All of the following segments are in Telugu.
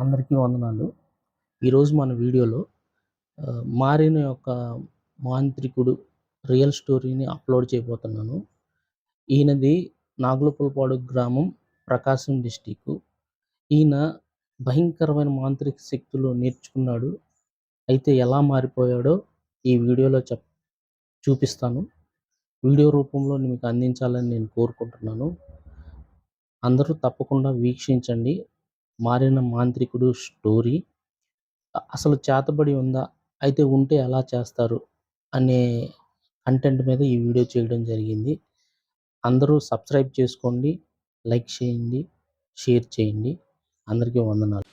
అందరికీ వందనాలు. ఈరోజు మన వీడియోలో మారిన యొక్క మాంత్రికుడు రియల్ స్టోరీని అప్లోడ్ చేయబోతున్నాను. ఈయనది నాగులపులపాడు గ్రామం ప్రకాశం డిస్టిక్ ఈయన భయంకరమైన మాంత్రిక శక్తులు నేర్చుకున్నాడు. అయితే ఎలా మారిపోయాడో ఈ వీడియోలో చెప్ చూపిస్తాను. వీడియో రూపంలో మీకు అందించాలని నేను కోరుకుంటున్నాను. అందరూ తప్పకుండా వీక్షించండి. మారిన మాంత్రికుడు స్టోరీ అసలు చేతబడి ఉందా? అయితే ఉంటే ఎలా చేస్తారు? అనే కంటెంట్ మీద ఈ వీడియో చేయడం జరిగింది. అందరూ సబ్స్క్రైబ్ చేసుకోండి లైక్ చేయండి షేర్ చేయండి. అందరికీ వందనాలు.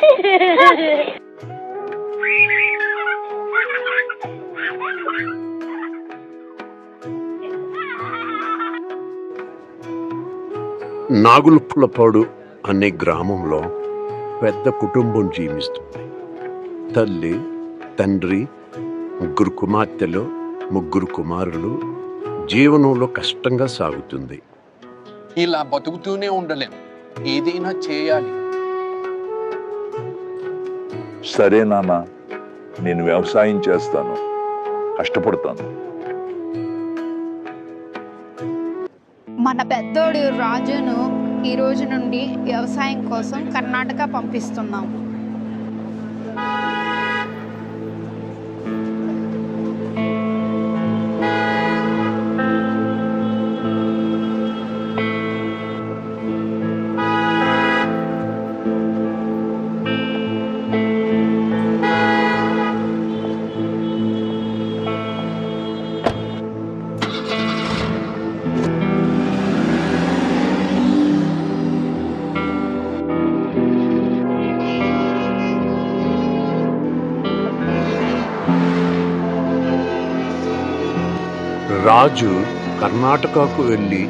నాగులుపులపాడు అనే గ్రామంలో పెద్ద కుటుంబం జీవిస్తుంది. తల్లి తండ్రి ముగ్గురు కుమార్తెలు ముగ్గురు కుమారులు జీవనంలో కష్టంగా సాగుతుంది. ఇలా బతుకుతూనే ఉండలేం. ఏదైనా చేయాలి. సరే నాన్న నేను వ్యవసాయం చేస్తాను. కష్టపడతాను. మన పెద్దోడు రాజును ఈ రోజు నుండి వ్యవసాయం కోసం కర్ణాటక పంపిస్తున్నాం. రాజు కర్ణాటకకు వెళ్ళి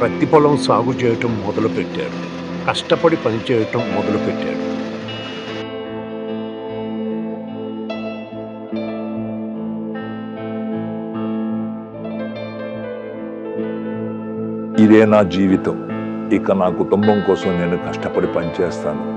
ప్రతి పొలం సాగు చేయటం మొదలుపెట్టాడు. కష్టపడి పనిచేయటం మొదలుపెట్టాడు. ఇదే నా జీవితం. ఇక నా కుటుంబం కోసం నేను కష్టపడి పనిచేస్తాను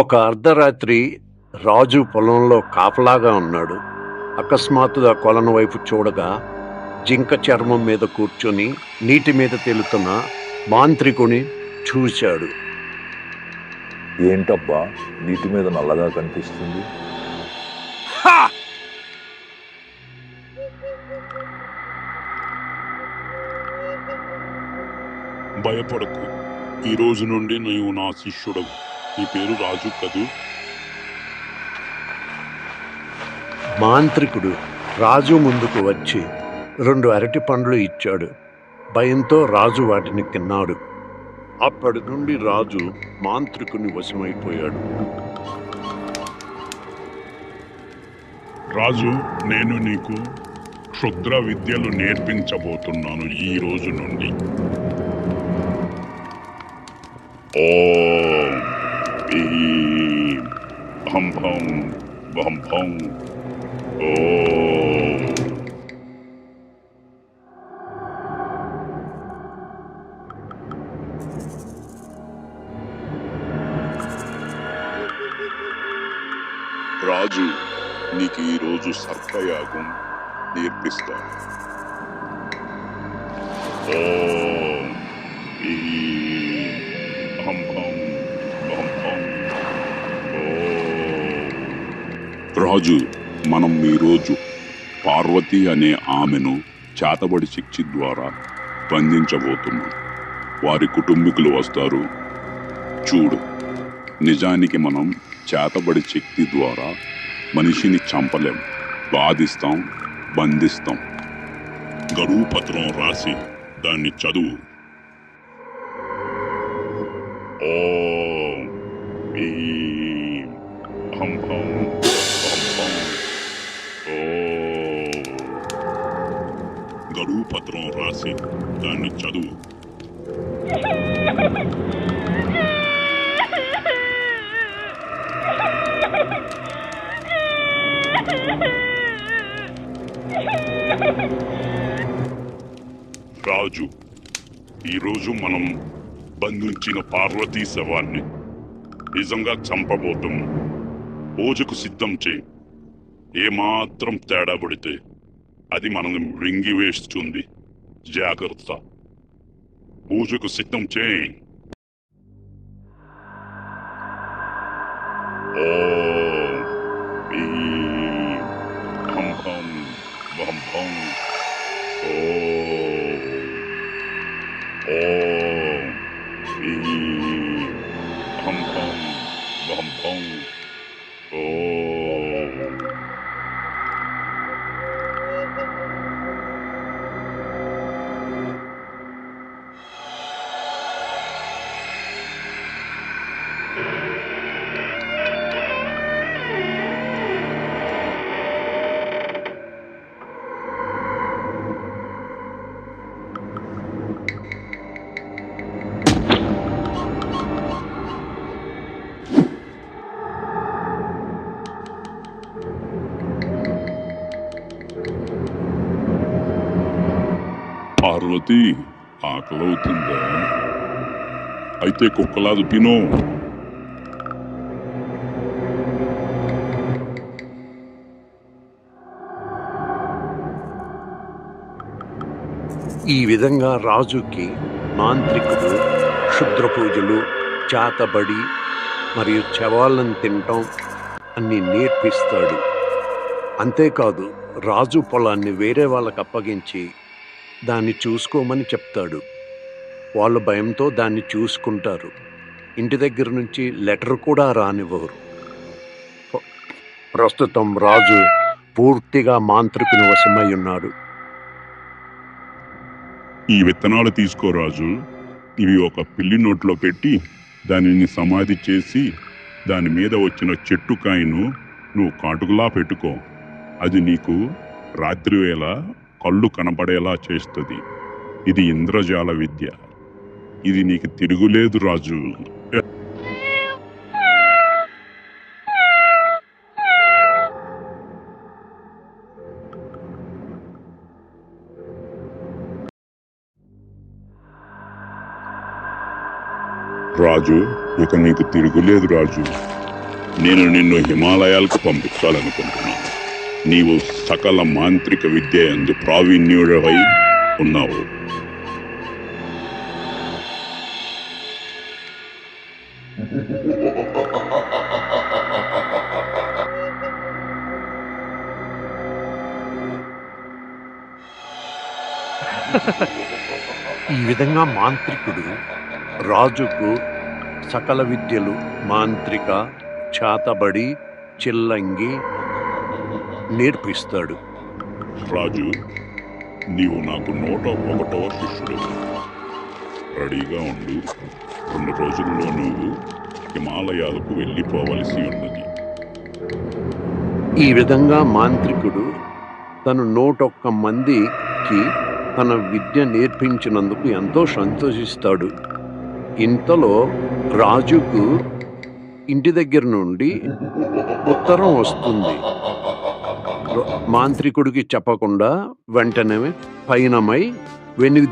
ఒక అర్ధరాత్రి రాజు పొలంలో కాపలాగా ఉన్నాడు. అకస్మాత్తుగా కొలను వైపు చూడగా జింక చర్మం మీద కూర్చొని నీటి మీద తేలుతున్న మాంత్రికుని చూశాడు. ఏంటబ్బా నీటి మీద నల్లగా కనిపిస్తుంది? భయపడకు. ఈ రోజు నుండి నీవు నా శిష్యుడవు. నీ పేరు రాజు కదూ? మాంత్రికుడు రాజు ముందుకు వచ్చి రెండు అరటి పండ్లు ఇచ్చాడు. భయంతో రాజు వాటిని తిన్నాడు. అప్పటి నుండి రాజు మాంత్రికుని వశమైపోయాడు. రాజు నేను నీకు క్షుద్ర విద్యలు నేర్పించబోతున్నాను ఈ రోజు నుండి. ఓ భం భం భం భం ఓం రాజు నీకు ఈరోజు సర్పయాగం నేర్పిస్తాను. ఓ ఈ రాజు మనం ఈరోజు పార్వతి అనే ఆమెను చేతబడి శిక్షి ద్వారా బంధించబోతున్నాం. వారి కుటుంబీకులు వస్తారు. చూడు నిజానికి మనం చేతబడి శక్తి ద్వారా మనిషిని చంపలేం. బాధిస్తాం బంధిస్తాం. గడువు పత్రం రాసి దాన్ని చదువు. ఓ ఈ పత్రం రాసి దాన్ని చదువు. రాజు ఈరోజు మనం బంధించిన పార్వతీ శవాన్ని నిజంగా చంపబోతాము పూజకు సిద్ధం చేయి. ఏమాత్రం తేడా పడితే అది మనల్ని మృంగివేస్తుంది జాగ్రత్త. పూజకు సిద్ధం చేయి. ఓం. భీం. హం హం. వహం హం. పార్వతి ఆకలవుతుందా? అయితే కుక్కలాదు తిను. ఈ విధంగా రాజుకి మాంత్రికుడు క్షుద్ర పూజలు చాతబడి మరియు చవాళ్ళను తినటం అన్ని నేర్పిస్తాడు. అంతేకాదు రాజు పొలాన్ని వేరే వాళ్ళకి అప్పగించి దాన్ని చూసుకోమని చెప్తాడు. వాళ్ళు భయంతో దాన్ని చూసుకుంటారు. ఇంటి దగ్గర నుంచి లెటర్ కూడా రానివ్వరు. ప్రస్తుతం రాజు పూర్తిగా మాంత్రికుని వశమై ఉన్నాడు. ఈ విత్తనాలు తీసుకో రాజు. ఇవి ఒక పిల్లి నోట్లో పెట్టి దానిని సమాధి చేసి దాని మీద వచ్చిన చెట్టు కాయను నువ్వు కాటుకులా పెట్టుకో. అది నీకు రాత్రివేళ కళ్ళు కనపడేలా చేస్తుంది. ఇది ఇంద్రజాల విద్య. ఇది నీకు తిరుగులేదు రాజు. రాజు ఇక నీకు తిరుగులేదు రాజు. నేను నిన్ను హిమాలయాలకు పంపించాలనుకుంటున్నాను. నీవు సకల మాంత్రిక విద్య ఎందు ప్రావీణ్యుడవై ఉన్నావు. ఈ విధంగా మాంత్రికుడు రాజుకు సకల విద్యలు మాంత్రిక చాతబడి చిల్లంగి నేర్పిస్తాడు. రాజు నీవు నాకు నూట ఒకటవ శిష్యుడు. రెడీగా ఉండు. రెండు రోజుల్లో నువ్వు హిమాలయాలకు వెళ్ళిపోవలసి ఉన్నది. ఈ విధంగా మాంత్రికుడు తను నూటొక్క మందికి తన విద్య నేర్పించినందుకు ఎంతో సంతోషిస్తాడు. ఇంతలో రాజుకు ఇంటి దగ్గర నుండి ఉత్తరం వస్తుంది. మాంత్రికుడికి చెప్పకుండా వెంటనే పైనమై వెనుక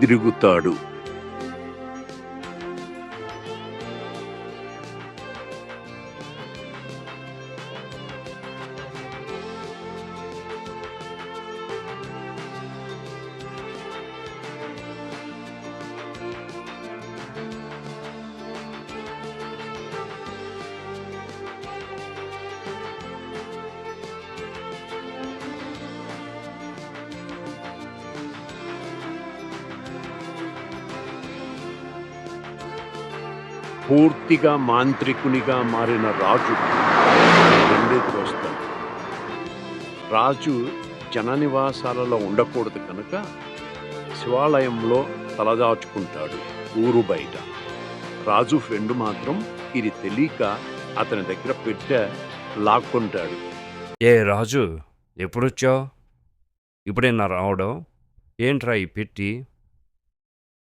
పూర్తిగా మాంత్రికునిగా మారిన రాజు రెండేది వస్తాడు రాజు జన నివాసాలలో ఉండకూడదు కనుక శివాలయంలో తలదాచుకుంటాడు ఊరు బయట. రాజు ఫ్రెండ్ మాత్రం ఇది తెలియక అతని దగ్గర పెట్టె లాక్కుంటాడు. ఏ రాజు ఎప్పుడొచ్చావు? ఇప్పుడేనా రావడం? ఏంట్రా ఈ పెట్టి?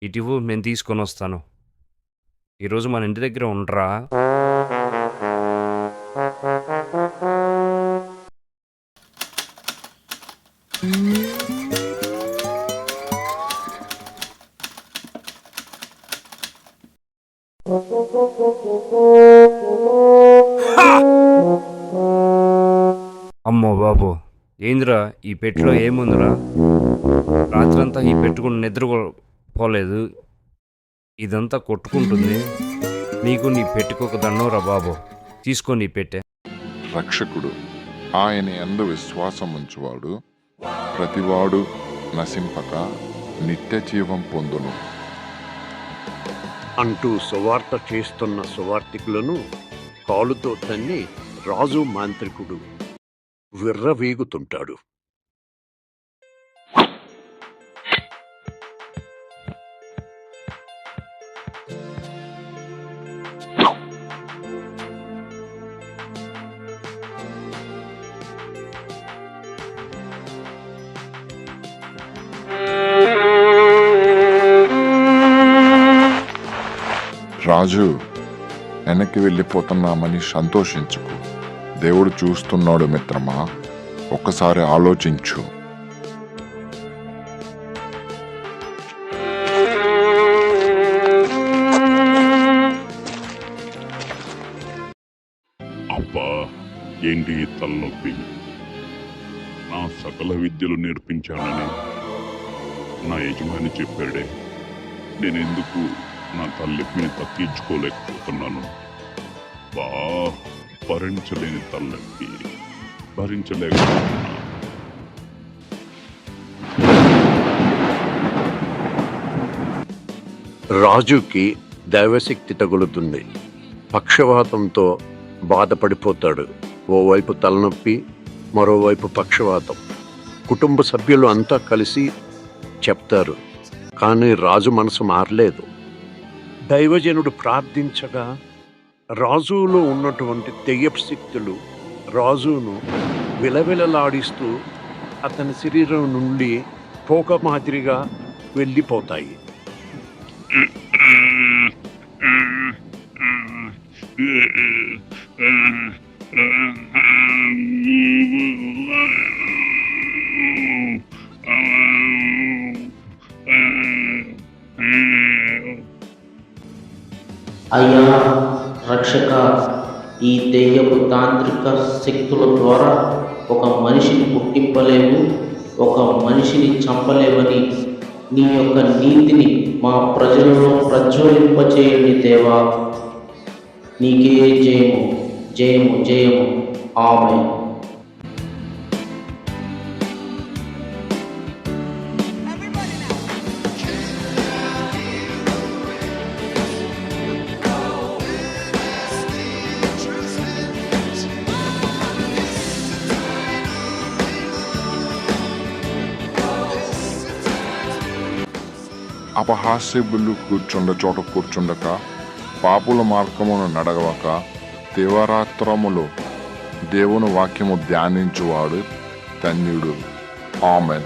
ఇటివు నేను తీసుకొని వస్తాను ఈరోజు మన ఇంటి దగ్గర ఉండరా? అమ్మో బాబు ఏందిరా ఈ పెట్టులో ఏముందిరా? రాత్రంతా ఈ పెట్టుకుని నిద్ర పోలేదు. ఇదంతా కొట్టుకుంటుంది. నీకు నీ పెట్టుకోక దండంరా బాబు. తీసుకో నీ పెట్టే. రక్షకుడు ఆయన ఎందు విశ్వాసం ఉంచువాడు. ప్రతివాడు నశింపక నిత్య జీవం పొందును. అంటూ సువార్త చేస్తున్న సువార్తికులను కాలుతో తన్ని రాజు మాంత్రికుడు విర్రవీగుతుంటాడు. రాజు వెనక్కి వెళ్ళిపోతున్నామని సంతోషించుకు. దేవుడు చూస్తున్నాడు మిత్రమా ఒక్కసారి ఆలోచించు. అబ్బా ఏంటి తలనొప్పి? నా సకల విద్యలు నేర్పించానని నా యజమాని చెప్పాడే. నేనెందుకు నా తల్లిని తగ్గించుకోలేకపోతున్నాను బా భరించలేని తలనొప్పి భరించలేకపోతున్నా రాజుకి దైవశక్తి తగులుతుంది. పక్షవాతంతో బాధపడిపోతాడు. ఓవైపు తలనొప్పి మరోవైపు పక్షవాతం. కుటుంబ సభ్యులు అంతా కలిసి చెప్తారు. కానీ రాజు మనసు మారలేదు. దైవజనుడు ప్రార్థించగా రాజులో ఉన్నటువంటి దెయ్యపు శక్తులు రాజును విలవిలలాడిస్తూ అతని శరీరం నుండి పోక మాదిరిగా వెళ్ళిపోతాయి. అయ్యా రక్షక ఈ దెయ్యపు తాంత్రిక శక్తుల ద్వారా ఒక మనిషిని పుట్టింపలేవు ఒక మనిషిని చంపలేవని నీ యొక్క నీతిని మా ప్రజలలో ప్రజ్వలింపచేయండి దేవా. నీకే జయము జయము జయము. ఆమె అపహాస్యబులు కూర్చుండ చోట కూర్చుండక పాపుల మార్గమును నడవక దివరాత్రములు దేవుని వాక్యము ధ్యానించువాడు ధన్యుడు. ఆమెన్.